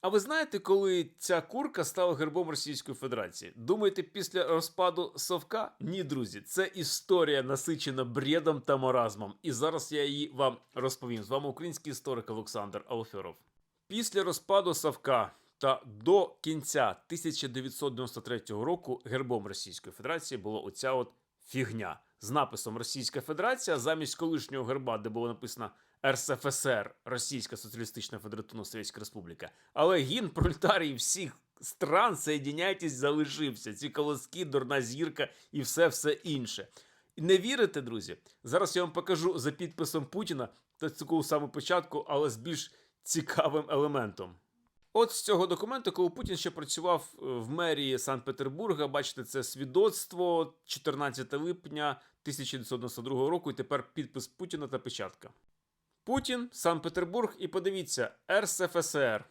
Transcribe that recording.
А ви знаєте, коли ця курка стала гербом Російської Федерації? Думаєте, після розпаду Совка? Ні, друзі, це історія насичена бредом та маразмом. І зараз я її вам розповім. З вами український історик Олександр Алферов. Після розпаду Савка та до кінця 1993 року гербом Російської Федерації була оця от фігня з написом Російська Федерація замість колишнього герба, де було написано РСФСР, Російська Соціалістична Федеративна Совєтська Республіка. Але гімн пролетарії всіх стран соєдіняйтесь залишився. Ці колоски, дурна зірка і все все інше. Не вірите, друзі? Зараз я вам покажу за підписом Путіна та такого самого початку, але з більш цікавим елементом. От з цього документу, коли Путін ще працював е, в мерії Санкт-Петербурга, бачите, це свідоцтво 14 липня 1992 року, і тепер підпис Путіна та печатка. Путін, Санкт-Петербург, і подивіться, РСФСР.